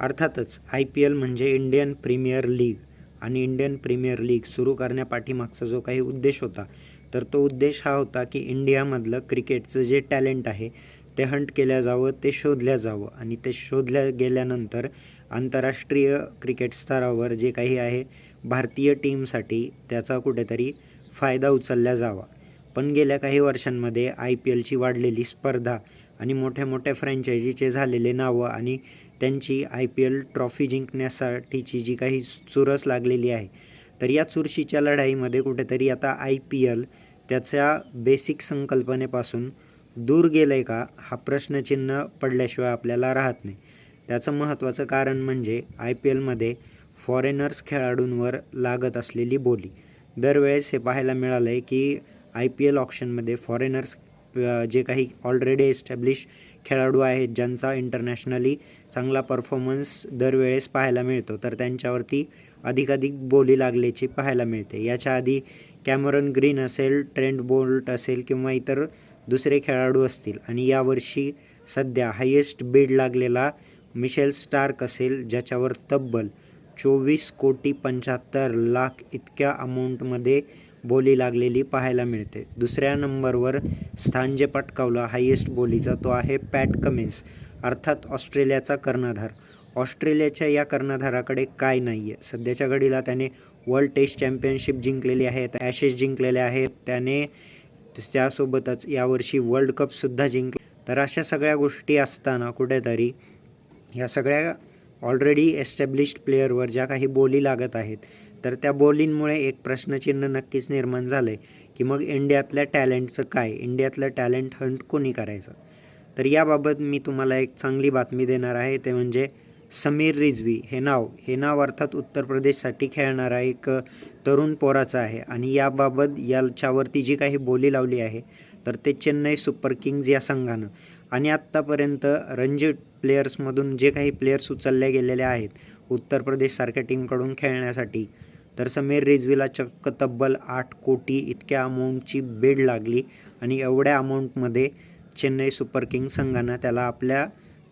अर्थातच I P L म्हणजे Indian Premier League आणि इंडियन प्रीमियर लीग सुरू करण्यापाठीमागचा जो काही उद्देश होता तर तो उद्देश हा होता की इंडियामधलं क्रिकेटचं जे टॅलेंट आहे ते हंट केल्या जावं ते शोधल्या जावं आणि ते शोधल्या गेल्यानंतर आंतरराष्ट्रीय क्रिकेट स्तरावर जे काही आहे भारतीय टीमसाठी त्याचा कुठेतरी फायदा उचलला जावा. पण गेल्या काही वर्षांमध्ये आय पी एलची वाढलेली स्पर्धा आणि मोठ्या मोठ्या फ्रँचायझीचे झालेले नावं आणि त्यांची आय पी एल ट्रॉफी जिंकण्यासाठीची जी काही चुरस लागलेली आहे तर या चुरशीच्या लढाईमध्ये कुठेतरी आता आय पी एल त्याच्या बेसिक संकल्पनेपासून दूर गेलं आहे का हा प्रश्नचिन्ह पडल्याशिवाय आपल्याला राहत नाही. त्याचं महत्त्वाचं कारण म्हणजे आय पी एलमध्ये फॉरेनर्स खेळाडूंवर लागत असलेली बोली. दरवेळेस हे पाहायला मिळालं आहे की आय पी एल ऑप्शनमध्ये फॉरेनर्स जे काही ऑलरेडी एस्टॅब्लिश खेळाडू आहेत ज्यांचा इंटरनॅशनली चांगला परफॉर्मन्स दरवेळेस पाहायला मिळतो. तर त्यांच्यावरती अधिकाधिक बोली लागल्याची पाहायला मिळते. याच्या आधी कॅमरन ग्रीन असेल ट्रेंड बोल्ट असेल किंवा इतर दुसरे खेळाडू असतील. आणि यावर्षी सध्या हायेस्ट बीड लागलेला मिशेल स्टार्क असेल ज्याच्यावर तब्बल चोवीस कोटी पंच्याहत्तर लाख इतक्या अमाऊंटमध्ये बोली लागलेली पाहायला मिळते. दुसऱ्या नंबरवर स्थान जे पटकावलं हायेस्ट बोलीचा तो आहे पॅट कमिन्स अर्थात ऑस्ट्रेलियाचा कर्णधार. ऑस्ट्रेलियाच्या या कर्णधाराकडे काय नाही आहे सध्याच्या घडीला त्याने वर्ल्ड टेस्ट चॅम्पियनशिप जिंकलेली आहेत ॲशेस जिंकलेले आहेत. त्याने त्यासोबतच यावर्षी वर्ल्ड कपसुद्धा जिंकले. तर अशा सगळ्या गोष्टी असताना कुठेतरी ह्या सगळ्या ऑलरेडी एस्टॅब्लिश्ड प्लेअरवर ज्या काही बोली लागत आहेत तर त्या बोलींमुळे एक प्रश्नचिन्ह नक्कीच निर्माण झालं आहे की मग इंडियातल्या टॅलेंटचं काय? इंडियातलं टॅलेंट हंट कोणी करायचं? तर याबाबत मी तुम्हाला एक चांगली बातमी देणार आहे. ते म्हणजे समीर रिजवी हे नाव हे नाव अर्थात उत्तर प्रदेशसाठी खेळणारा एक तरुण पोराचा आहे. आणि याबाबत याच्यावरती जी काही बोली लावली आहे तर ते चेन्नई सुपर किंग्ज या संघानं. आणि आत्तापर्यंत रणजी प्लेयर्समधून जे काही प्लेयर्स उचलले गेलेले आहेत उत्तर प्रदेशसारख्या टीमकडून खेळण्यासाठी तर समीर रिजवीला चक्क तब्बल आठ कोटी इतक्या अमाऊंटची बेड लागली. आणि एवढ्या अमाऊंटमध्ये चेन्नई सुपर किंग संघानं त्याला आपल्या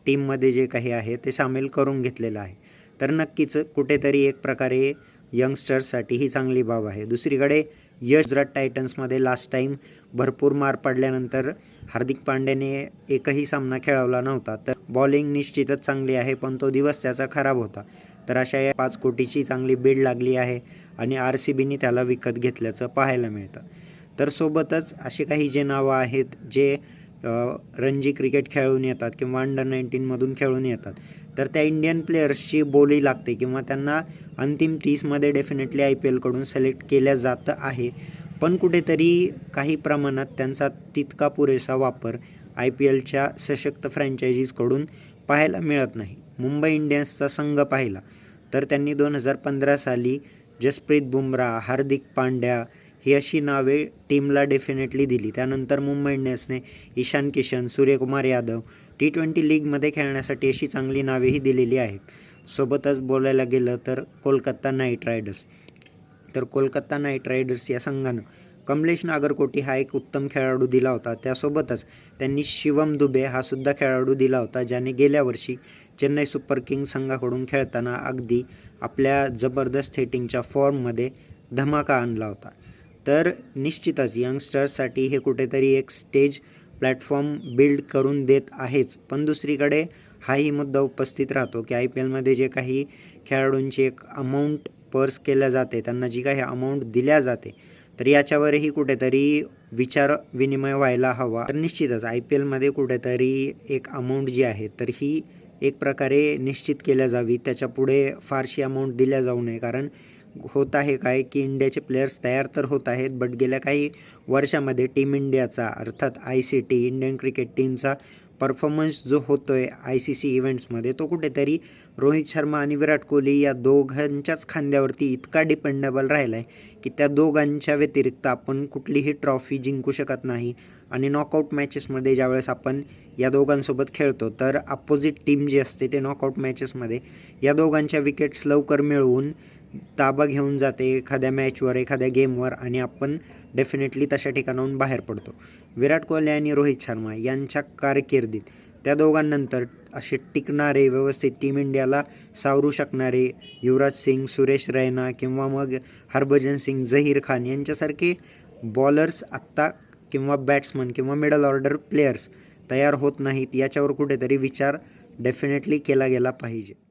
टीममध्ये जे काही आहे ते सामील करून घेतलेलं आहे. तर नक्कीच कुठेतरी एक प्रकारे यंगस्टर्ससाठी ही चांगली बाब आहे. दुसरीकडे यश गुजरात टायटन्समध्ये लास्ट टाईम भरपूर मार पडल्यानंतर हार्दिक पांड्याने एकही सामना खेळवला नव्हता. तर बॉलिंग निश्चितच चांगली आहे पण तो दिवस त्याचा खराब होता. तर अशा या पाच कोटीची चांगली बीड लागली आहे आणि आर सी बीनी त्याला विकत घेतल्याचं पाहायला मिळतं. तर सोबतच असे काही जे नावं आहेत जे रणजी क्रिकेट खेळून येतात किंवा अंडर नाईन्टीनमधून खेळून येतात. तर त्या इंडियन प्लेयर्सची बोली लागते किंवा त्यांना अंतिम तीसमध्ये डेफिनेटली आय पी एलकडून सिलेक्ट केल्या जात आहे. पण कुठेतरी काही प्रमाणात त्यांचा तितका पुरेसा वापर आय पी एलच्या सशक्त फ्रँचायझीजकडून पाहायला मिळत नाही. मुंबई इंडियन्सचा संघ पाहिला. तर त्यांनी दोन हजार पंधरा साली जसप्रीत बुमराह हार्दिक पांड्या ही अशी नावे टीमला डेफिनेटली दिली. त्यानंतर मुंबई इंडियन्सने ईशान किशन सूर्यकुमार यादव टी ट्वेंटी लीगमध्ये खेळण्यासाठी अशी चांगली नावेही दिलेली आहेत. सोबतच बोलायला गेलं तर कोलकाता नाईट रायडर्स. तर कोलकाता नाईट रायडर्स या संघानं कमलेश नागरकोटी हा एक उत्तम खेळाडू दिला होता. त्यासोबतच त्यांनी शिवम दुबे हा सुद्धा खेळाडू दिला होता ज्याने गेल्या वर्षी चेन्नई सुपर किंग संघाकडून खेळताना अगदी आपल्या जबरदस्त थेटिंगच्या फॉर्ममध्ये धमाका आणला होता. तर निश्चितच यंगस्टर्ससाठी हे कुठेतरी एक स्टेज प्लॅटफॉर्म बिल्ड करून देत आहेच. पण दुसरीकडे हाही मुद्दा उपस्थित राहतो की आय पी एलमध्ये जे काही खेळाडूंची एक अमाऊंट पर्स केल्या जाते त्यांना जी काही अमाऊंट दिल्या जाते तर याच्यावरही कुठेतरी विचार विनिमय व्हायला हवा. तर निश्चितच आय पी एलमध्ये कुठेतरी एक अमाऊंट जी आहे तर ही एक प्रकारे निश्चित केल्या जावी. त्याच्यापुढे फारशी अमाऊंट दिल्या जाऊ नये कारण होत आहे काय? की इंडियाचे प्लेयर्स तयार तर होत आहेत बट गेल्या काही वर्षामध्ये टीम इंडियाचा अर्थात I C T Indian cricket team performance जो होतो आहे आय सी सी इव्हेंट्समध्ये तो कुठेतरी रोहित शर्मा आणि विराट कोहली या दोघांच्याच खांद्यावरती इतका डिपेंडेबल राहिला आहे की त्या दोघांच्या व्यतिरिक्त आपण कुठलीही ट्रॉफी जिंकू शकत नाही. आणि नॉकआउट मॅचेसमध्ये ज्यावेळेस आपण या दोघांसोबत खेळतो तर अपोजिट टीम जी असते ते नॉकआउट मॅचेसमध्ये या दोघांच्या विकेट्स लवकर मिळवून ताबा घेऊन जाते एखाद्या मॅचवर एखाद्या गेमवर आणि आपण डेफिनेटली तशा ठिकाणाहून बाहेर पडतो. विराट कोहली आणि रोहित शर्मा यांच्या कारकिर्दीत त्या दोघांनंतर असे टिकणारे व्यवस्थित टीम इंडियाला सावरू शकणारे युवराज सिंग सुरेश रैना किंवा मग हरभजन सिंग झहीर खान यांच्यासारखे बॉलर्स आत्ता किंवा बॅट्समन किंवा मिडल ऑर्डर प्लेयर्स तयार होत नाहीत याच्यावर कुठेतरी विचार डेफिनेटली केला गेला पाहिजे.